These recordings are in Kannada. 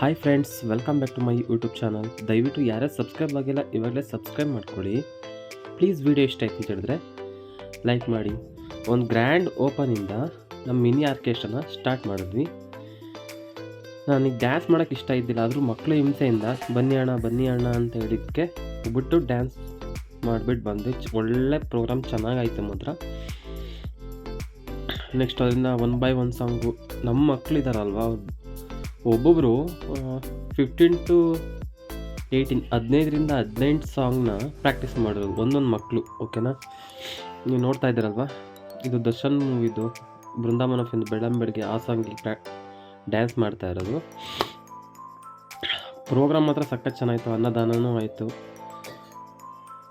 Hi friends welcome back to my YouTube channel ದಯವಿಟ್ಟು ಯಾರ್ಯಾರು ಸಬ್ಸ್ಕ್ರೈಬ್ ಆಗಿಲ್ಲ, ಇವಾಗಲೇ ಸಬ್ಸ್ಕ್ರೈಬ್ ಮಾಡ್ಕೊಳ್ಳಿ. ಪ್ಲೀಸ್ ವಿಡಿಯೋ ಇಷ್ಟ ಆಯ್ತು ಅಂತ ಹೇಳಿದ್ರೆ ಲೈಕ್ ಮಾಡಿ. ಒಂದು ಗ್ರ್ಯಾಂಡ್ ಓಪನಿಂದ ನಮ್ಮ ಮಿನಿ ಆರ್ಕೆಸ್ಟ್ರನ ಸ್ಟಾರ್ಟ್ ಮಾಡಿದ್ವಿ. ನನಗೆ ಡ್ಯಾನ್ಸ್ ಮಾಡೋಕ್ಕೆ ಇಷ್ಟ ಇದ್ದಿಲ್ಲ, ಆದರೂ ಮಕ್ಕಳು ಹಿಂಸೆಯಿಂದ ಬನ್ನಿ ಅಣ್ಣ ಬನ್ನಿ ಅಣ್ಣ ಅಂತ ಹೇಳಿದ್ದಕ್ಕೆ ಬಿಟ್ಟು ಡ್ಯಾನ್ಸ್ ಮಾಡಿಬಿಟ್ಟು ಬಂದು. ಒಳ್ಳೆ ಪ್ರೋಗ್ರಾಮ್ ಚೆನ್ನಾಗಾಯ್ತು ಮಾತ್ರ ನೆಕ್ಸ್ಟ್ ಅದರಿಂದ ಒನ್ ಬೈ ಒನ್ ಸಾಂಗು ನಮ್ಮ ಮಕ್ಕಳಿದಾರಲ್ವ ಒಬ್ಬೊಬ್ಬರು ಫಿಫ್ಟೀನ್ ಟು ಏಯ್ಟೀನ್ ಹದಿನೈದರಿಂದ ಹದಿನೆಂಟು ಸಾಂಗ್ನ ಪ್ರಾಕ್ಟೀಸ್ ಮಾಡೋದು ಒಂದೊಂದು ಮಕ್ಕಳು ಓಕೆನಾ ನೀವು ನೋಡ್ತಾ ಇದ್ದೀರಲ್ವ? ಇದು ದರ್ಶನ್ ಮೂವಿದು, ಬೃಂದಾವನ ಫಿಂದು ಬೆಳಂಬೆಳಗ್ಗೆ ಆ ಸಾಂಗಿಗೆ ಪ್ರಾ ಡ್ಯಾನ್ಸ್ ಮಾಡ್ತಾ ಇರೋದು. ಪ್ರೋಗ್ರಾಮ್ ಮಾತ್ರ ಸಖತ್ ಚೆನ್ನಾಯಿತು, ಅನ್ನದಾನನೂ ಆಯಿತು.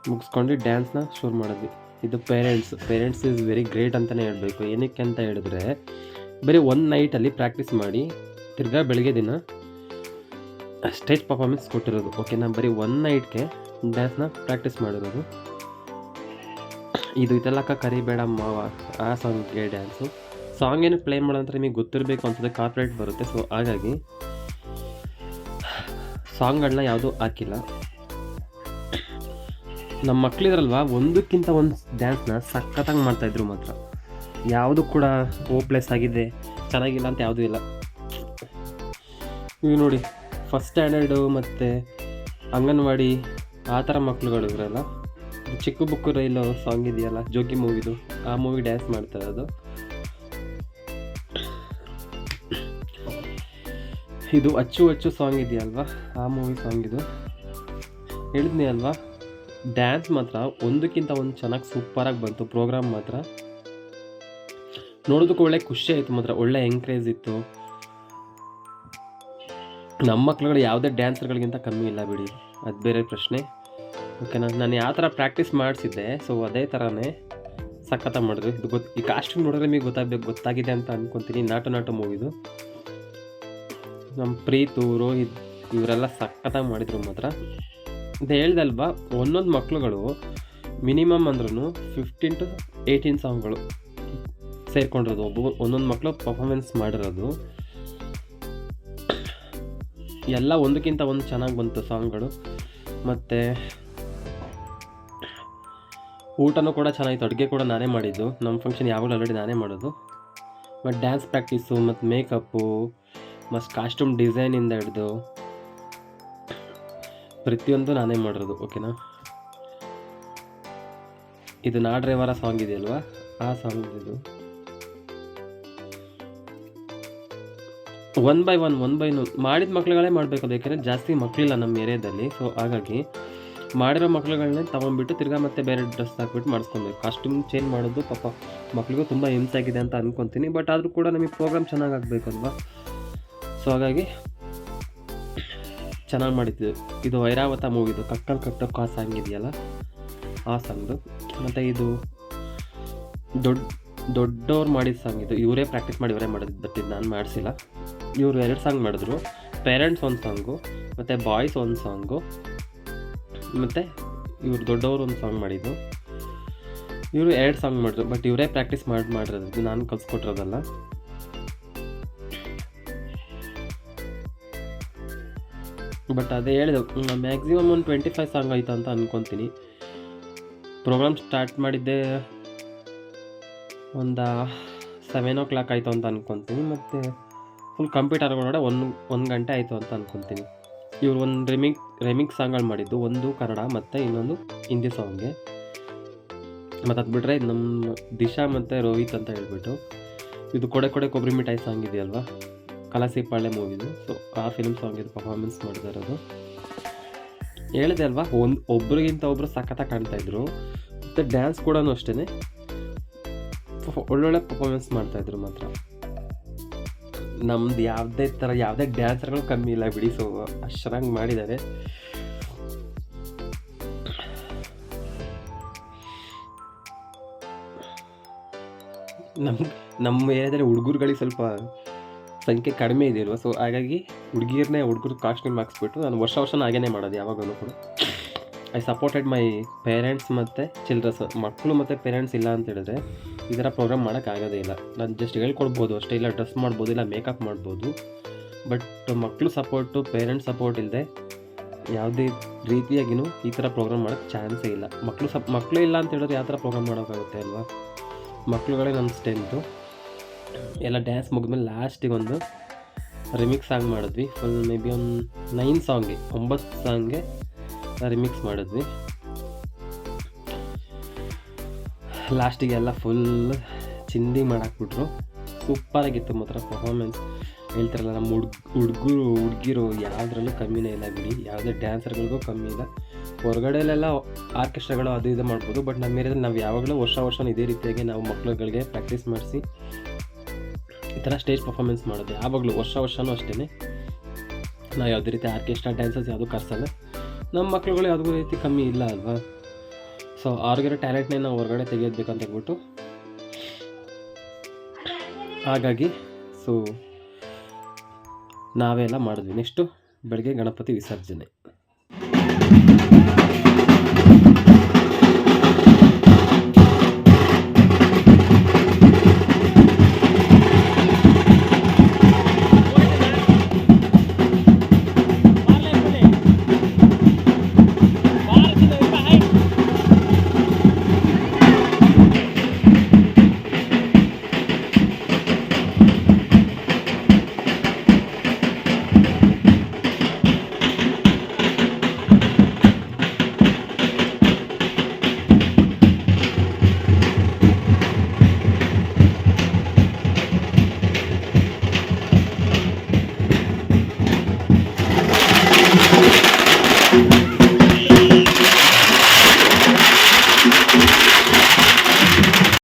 ಮುಗಿಸ್ಕೊಂಡು ಡ್ಯಾನ್ಸ್ನ ಶುರು ಮಾಡಿದ್ವಿ. ಇದು parents parents is very great ಅಂತಲೇ ಹೇಳಬೇಕು. ಏನಕ್ಕೆ ಅಂತ ಹೇಳಿದ್ರೆ, ಬರೀ ಒಂದು ನೈಟಲ್ಲಿ ಪ್ರಾಕ್ಟೀಸ್ ಮಾಡಿ ತಿರ್ಗಾ ಬೆಳಗ್ಗೆ ದಿನ ಸ್ಟೇಜ್ ಪರ್ಫಾರ್ಮೆನ್ಸ್ ಕೊಟ್ಟಿರೋದು. ಓಕೆ ನಾನು ಬರೀ ಒನ್ ನೈಟ್ಗೆ ಡ್ಯಾನ್ಸ್ನ ಪ್ರಾಕ್ಟೀಸ್ ಮಾಡಿರೋದು. ಇದು ಇದೆಲ್ಲಕ್ಕ ಕರಿಬೇಡ ಮಾವ. ಆ ಸಾಂಗ್ಗೆ ಡ್ಯಾನ್ಸು ಸಾಂಗ್ ಏನು ಪ್ಲೇ ಮಾಡೋದಂತ ನಿಮಗೆ ಗೊತ್ತಿರಬೇಕು ಅಂತಂದರೆ ಕಾರ್ಪೊರೇಟ್ ಬರುತ್ತೆ. ಸೊ ಹಾಗಾಗಿ ಸಾಂಗ್ಗಳನ್ನ ಯಾವುದೂ ಹಾಕಿಲ್ಲ. ನಮ್ಮ ಮಕ್ಕಳಿದ್ರಲ್ವ ಒಂದಕ್ಕಿಂತ ಒಂದು ಡ್ಯಾನ್ಸ್ನ ಸಖತ್ತಾಗಿ ಮಾಡ್ತಾಯಿದ್ರು ಮಾತ್ರ. ಯಾವುದು ಕೂಡ ಓಪ್ಲೆಸ್ ಆಗಿದೆ, ಚೆನ್ನಾಗಿಲ್ಲ ಅಂತ ಯಾವುದೂ ಇಲ್ಲ. ಈಗ ನೋಡಿ ಫಸ್ಟ್ ಸ್ಟ್ಯಾಂಡರ್ಡು ಮತ್ತು ಅಂಗನವಾಡಿ ಆ ಥರ ಮಕ್ಳುಗಳು ಇದ್ರಲ್ಲ ಚಿಕ್ಕ ಬುಕ್ಕು ರೈಲು ಸಾಂಗ್ ಇದೆಯಲ್ಲ ಜೋಗಿ ಮೂವಿದು ಆ ಮೂವಿ ಡ್ಯಾನ್ಸ್ ಮಾಡ್ತಾರೆ ಅದು. ಇದು ಅಚ್ಚು ಅಚ್ಚು ಸಾಂಗ್ ಇದೆಯಲ್ವಾ, ಆ ಮೂವಿ ಸಾಂಗ್ ಇದು. ಹೇಳಿದ್ನಿ ಅಲ್ವಾ ಡ್ಯಾನ್ಸ್ ಮಾತ್ರ ಒಂದಕ್ಕಿಂತ ಒಂದು ಚೆನ್ನಾಗಿ ಸೂಪರಾಗಿ ಬಂತು ಪ್ರೋಗ್ರಾಮ್ ಮಾತ್ರ. ನೋಡೋದಕ್ಕೆ ಒಳ್ಳೆ ಖುಷಿ ಆಯಿತು ಮಾತ್ರ, ಒಳ್ಳೆ ಎಂಕರೇಜ್ ಇತ್ತು. ನಮ್ಮ ಮಕ್ಳುಗಳು ಯಾವುದೇ ಡ್ಯಾನ್ಸರ್ಗಳಿಗಿಂತ ಕಮ್ಮಿ ಇಲ್ಲ ಬಿಡಿ. ಅದು ಬೇರೆ ಪ್ರಶ್ನೆ. ಓಕೆ ನಾನು ಯಾವ ಥರ ಪ್ರಾಕ್ಟೀಸ್ ಮಾಡಿಸಿದ್ದೆ? ಸೊ ಅದೇ ಥರನೇ ಸಖತ್ತ ಮಾಡಿದ್ರು. ಇದು ಗೊತ್ತು ಈ ಕಾಸ್ಟ್ಯೂಮ್ ನೋಡಿದ್ರೆ ನಿಮಗೆ ಗೊತ್ತಾಗಬೇಕು ಗೊತ್ತಾಗಿದೆ ಅಂತ ಅಂದ್ಕೊತೀನಿ ನಾಟು ನಾಟು ಮೂವಿದು ನಮ್ಮ ಪ್ರೀತು, ರೋಹಿತ್ ಇವರೆಲ್ಲ ಸಖತ್ತಾಗಿ ಮಾಡಿದ್ರು ಮಾತ್ರ. ಅಂತ ಹೇಳ್ದಲ್ವಾ? ಒಂದೊಂದು ಮಕ್ಳುಗಳು ಮಿನಿಮಮ್ ಅಂದ್ರೂ ಫಿಫ್ಟೀನ್ ಟು ಏಯ್ಟೀನ್ ಸಾಂಗ್ಗಳು ಸೇರ್ಕೊಂಡಿರೋದು. ಒಬ್ಬ ಒಂದೊಂದು ಮಕ್ಕಳು ಪರ್ಫಾಮೆನ್ಸ್ ಮಾಡಿರೋದು. ಎಲ್ಲ ಒಂದಕ್ಕಿಂತ ಒಂದು ಚೆನ್ನಾಗಿ ಬಂತು ಸಾಂಗ್ಗಳು. ಮತ್ತು ಊಟನೂ ಕೂಡ ಚೆನ್ನಾಗಿತ್ತು. ಅಡುಗೆ ಕೂಡ ನಾನೇ ಮಾಡಿದ್ದು. ನಮ್ಮ ಫಂಕ್ಷನ್ ಯಾವಾಗಲೂ ಆಲ್ರೆಡಿ ನಾನೇ ಮಾಡೋದು. ಮತ್ತು ಡ್ಯಾನ್ಸ್ ಪ್ರಾಕ್ಟೀಸು ಮತ್ತು ಮೇಕಪ್ಪು ಮತ್ತು ಕಾಸ್ಟ್ಯೂಮ್ ಡಿಸೈನಿಂದ ಹಿಡ್ದು ಪ್ರತಿಯೊಂದು ನಾನೇ ಮಾಡಿರೋದು ಓಕೆನಾ ಇದು ನಾಡ್ರೈವರ ಸಾಂಗ್ ಇದೆಯಲ್ವಾ? ಆ ಸಾಂಗ್ ಇದು. One by one one by ಮಾಡಿದ ಮಕ್ಳುಗಳೇ ಮಾಡಬೇಕು ಯಾಕೆಂದರೆ ಜಾಸ್ತಿ ಮಕ್ಕಳಿಲ್ಲ ನಮ್ಮ ಏರಿಯಾದಲ್ಲಿ. ಸೊ ಹಾಗಾಗಿ ಮಾಡಿರೋ ಮಕ್ಳುಗಳನ್ನೇ ತೊಗೊಂಡ್ಬಿಟ್ಟು ತಿರ್ಗಾ ಮತ್ತೆ ಬೇರೆ ಡ್ರೆಸ್ ಹಾಕ್ಬಿಟ್ಟು ಮಾಡಿಸ್ಕೊಬೇಕು. ಕಾಸ್ಟ್ಯೂಮ್ ಚೇಂಜ್ ಮಾಡೋದು ಪಾಪ ಮಕ್ಳಿಗೂ ತುಂಬ ಹಿಂಸಾಗಿದೆ ಅಂತ ಅಂದ್ಕೊತೀನಿ ಬಟ್ ಆದರೂ ಕೂಡ ನಮಗೆ ಪ್ರೋಗ್ರಾಮ್ ಚೆನ್ನಾಗಿ ಆಗಬೇಕು ಅಲ್ವಾ? ಸೊ ಹಾಗಾಗಿ ಚೆನ್ನಾಗಿ ಮಾಡಿದ್ದು ಇದು ಐರಾವತ ಮೂವಿದು ಕಕ್ಕಲ್ ಕಟ್ಟೋ ಆ ಇದೆಯಲ್ಲ ಆ ಸಾಂಗ್ದು ಮತ್ತು ಇದು ದೊಡ್ಡ ದೊಡ್ಡವ್ರು ಮಾಡಿದ ಸಾಂಗ್ ಇದು. ಇವರೇ ಪ್ರಾಕ್ಟೀಸ್ ಮಾಡಿ ಇವರೇ ಮಾಡಿದ್ದು. ಬಟ್ ಇದು ನಾನು ಮಾಡಿಸಿಲ್ಲ. ಇವರು ಎರಡು ಸಾಂಗ್ ಮಾಡಿದ್ರು. ಪೇರೆಂಟ್ಸ್ ಒಂದು ಸಾಂಗು ಮತ್ತು ಬಾಯ್ಸ್ ಒಂದು ಸಾಂಗು ಮತ್ತು ಇವರು ದೊಡ್ಡವರು ಒಂದು ಸಾಂಗ್ ಮಾಡಿದ್ದು. ಇವರು ಎರಡು ಸಾಂಗ್ ಮಾಡಿದ್ರು. ಬಟ್ ಇವರೇ ಪ್ರಾಕ್ಟೀಸ್ ಮಾಡಿ ಮಾಡಿರೋದು ನಾನು ಕಲ್ಸ್ಕೊಟ್ಟಿರೋದಲ್ಲ. ಬಟ್ ಅದೇ ಹೇಳಿದೆ ಮ್ಯಾಕ್ಸಿಮಮ್ ಒಂದು ಟ್ವೆಂಟಿ ಫೈವ್ ಸಾಂಗ್ ಆಯಿತು ಅಂತ ಅಂದ್ಕೊತೀನಿ ಪ್ರೋಗ್ರಾಮ್ ಸ್ಟಾರ್ಟ್ ಮಾಡಿದ್ದೆ ಒಂದು ಸೆವೆನ್ ಓ ಕ್ಲಾಕ್ ಆಯಿತು ಅಂತ ಅಂದ್ಕೊತೀನಿ ಮತ್ತು ಫುಲ್ ಕಂಪ್ಯೂಟರ್ ಒಳಗಡೆ ಒಂದು ಒಂದು ಗಂಟೆ ಆಯಿತು ಅಂತ ಅಂದ್ಕೊತೀನಿ ಇವರು ಒಂದು ರೆಮಿಕ್ ರೆಮಿಕ್ ಸಾಂಗ್ಗಳು ಮಾಡಿದ್ದು. ಒಂದು ಕನ್ನಡ ಮತ್ತು ಇನ್ನೊಂದು ಹಿಂದಿ ಸಾಂಗ್ಗೆ ಮತ್ತು ಅದು ಬಿಟ್ಟರೆ ನಮ್ಮ ದಿಶಾ ಮತ್ತು ರೋಹಿತ್ ಅಂತ ಹೇಳ್ಬಿಟ್ಟು ಇದು ಕೊಡೆ ಕೊಡೆ ಕೊಬ್ಬರಿ ಮಿಠಾಯಿ ಸಾಂಗ್ ಇದೆಯಲ್ವಾ? ಕಲಾಸಿಪಾಳೆ ಮೂವಿದು ಸೊ ಆ ಫಿಲ್ಮ್ ಸಾಂಗ್ ಇದು ಪರ್ಫಾರ್ಮೆನ್ಸ್ ಮಾಡ್ತಾ ಇರೋದು ಹೇಳಿದೆ ಅಲ್ವಾ, ಒಂದು ಒಬ್ರಿಗಿಂತ ಒಬ್ಬರು ಸಖತ್ತಾಗಿ ಕಾಣ್ತಾ ಇದ್ರು. ಮತ್ತು ಡ್ಯಾನ್ಸ್ ಕೂಡ ಅಷ್ಟೇ ಒಳ್ಳೊಳ್ಳೆ ಪರ್ಫಾರ್ಮೆನ್ಸ್ ಮಾಡ್ತಾಯಿದ್ರು ಮಾತ್ರ. ನಮ್ದು ಯಾವುದೇ ಥರ ಯಾವುದೇ ಡ್ಯಾನ್ಸರ್ಗಳು ಕಮ್ಮಿ ಇಲ್ಲ ಬಿಡಿ ಸೊ ಅಷ್ಟರಂಗೆ ಮಾಡಿದ್ದಾರೆ. ನಮ್ಮ ನಮ್ಮ ಏರಿಯಾದಲ್ಲಿ ಹುಡುಗರುಗಳಿಗೆ ಸ್ವಲ್ಪ ಸಂಖ್ಯೆ ಕಡಿಮೆ ಇದೆ ಅಲ್ವಾ ಸೊ ಹಾಗಾಗಿ ಹುಡುಗಿಯರನ್ನೇ ಹುಡುಗರು ಕಾಸ್ಟ್ಯೂಮ್ ಹಾಕ್ಸ್ಬಿಟ್ಟು ನಾನು ವರ್ಷ ವರ್ಷನ ಹಾಗೇನೆ ಮಾಡೋದು ಯಾವಾಗಲೂ ಕೂಡ. ಐ ಸಪೋರ್ಟೆಡ್ ಮೈ ಪೇರೆಂಟ್ಸ್ ಮತ್ತು ಚಿಲ್ಡ್ರನ್ಸ್ ಮಕ್ಕಳು ಮತ್ತು ಪೇರೆಂಟ್ಸ್ ಇಲ್ಲ ಅಂತ ಹೇಳಿದ್ರೆ ಈ ಥರ ಪ್ರೋಗ್ರಾಮ್ ಮಾಡೋಕ್ಕಾಗೋದೇ ಇಲ್ಲ. ನಾನು ಜಸ್ಟ್ ಹೇಳ್ಕೊಡ್ಬೋದು ಅಷ್ಟೇ, ಇಲ್ಲ ಡ್ರೆಸ್ ಮಾಡ್ಬೋದು, ಇಲ್ಲ ಮೇಕಪ್ ಮಾಡ್ಬೋದು. ಬಟ್ ಮಕ್ಕಳು ಸಪೋರ್ಟು ಪೇರೆಂಟ್ಸ್ ಸಪೋರ್ಟ್ ಇಲ್ಲದೆ ಯಾವುದೇ ರೀತಿಯಾಗಿನೂ ಈ ಥರ ಪ್ರೋಗ್ರಾಮ್ ಮಾಡೋಕ್ಕೆ ಚಾನ್ಸೇ ಇಲ್ಲ. ಮಕ್ಕಳು ಸಪ್ ಮಕ್ಕಳು ಇಲ್ಲ ಅಂತ ಹೇಳಿದ್ರೆ ಯಾವ ಥರ ಪ್ರೋಗ್ರಾಮ್ ಮಾಡೋಕ್ಕಾಗುತ್ತೆ ಅಲ್ವಾ? ಮಕ್ಕಳುಗಳೇ ನಮ್ಮ ಸ್ಟ್ರೆಂತು ಎಲ್ಲ ಡ್ಯಾನ್ಸ್ ಮುಗಿದ್ಮೇಲೆ ಲಾಸ್ಟಿಗೆ ಒಂದು ರಿಮಿಕ್ಸ್ ಸಾಂಗ್ ಮಾಡಿದ್ವಿ. ಫುಲ್ ಮೇ ಬಿ ಒಂದು ನೈನ್ ಸಾಂಗ್ಗೆ ಒಂಬತ್ತು ಸಾಂಗ್ಗೆ ರಿಮಿಕ್ಸ್ ಮಾಡಿದ್ವಿ. ಲಾಸ್ಟಿಗೆ ಎಲ್ಲ ಫುಲ್ ಚಿಂದಿ ಮಾಡಾಕ್ಬಿಟ್ರು. ಸೂಪರಾಗಿತ್ತು ಮಾತ್ರ ಪರ್ಫಾರ್ಮೆನ್ಸ್ ಹೇಳ್ತಾರಲ್ಲ, ನಮ್ಮ ಹುಡುಗ, ಹುಡುಗರು, ಹುಡುಗಿರು ಯಾವುದ್ರಲ್ಲೂ ಕಮ್ಮಿನೇ ಇಲ್ಲ ಬಿಡಿ. ಯಾವುದೇ ಡ್ಯಾನ್ಸರ್ಗಳಿಗೂ ಕಮ್ಮಿ ಇಲ್ಲ. ಹೊರಗಡೆಯಲ್ಲೆಲ್ಲ ಆರ್ಕೆಸ್ಟ್ರಾಗಳು ಅದು ಇದು ಮಾಡ್ಬೋದು. ಬಟ್ ನಮ್ಮ ಏರಿಯಾದಲ್ಲಿ ನಾವು ಯಾವಾಗಲೂ ವರ್ಷ ವರ್ಷ ಇದೇ ರೀತಿಯಾಗಿ ನಾವು ಮಕ್ಳುಗಳಿಗೆ ಪ್ರಾಕ್ಟೀಸ್ ಮಾಡಿಸಿ ಈ ಥರ ಸ್ಟೇಜ್ ಪರ್ಫಾರ್ಮೆನ್ಸ್ ಮಾಡೋದು. ಯಾವಾಗಲೂ ವರ್ಷ ವರ್ಷವೂ ಅಷ್ಟೇ ನಾವು ಯಾವುದೇ ರೀತಿ ಆರ್ಕೆಸ್ಟ್ರಾ ಡ್ಯಾನ್ಸಸ್ ಯಾವುದೂ ಕರ್ಸಲ್ಲ. ನಮ್ಮ ಮಕ್ಳುಗಳು ಯಾವುದೂ ರೀತಿ ಕಮ್ಮಿ ಇಲ್ಲ ಅಲ್ವಾ? ಸೊ ಅವ್ರಿಗಿರೋ ಟ್ಯಾಲೆಂಟ್ನೇ ನಾವು ಹೊರಗಡೆ ತೆಗೆಯೋದ್ಬೇಕಂತ ಹೇಳ್ಬಿಟ್ಟು. ಹಾಗಾಗಿ ಸೊ ನಾವೆಲ್ಲ ಮಾಡಿದ್ವಿ. ನೆಕ್ಸ್ಟು ಬೆಳಗ್ಗೆ ಗಣಪತಿ ವಿಸರ್ಜನೆ.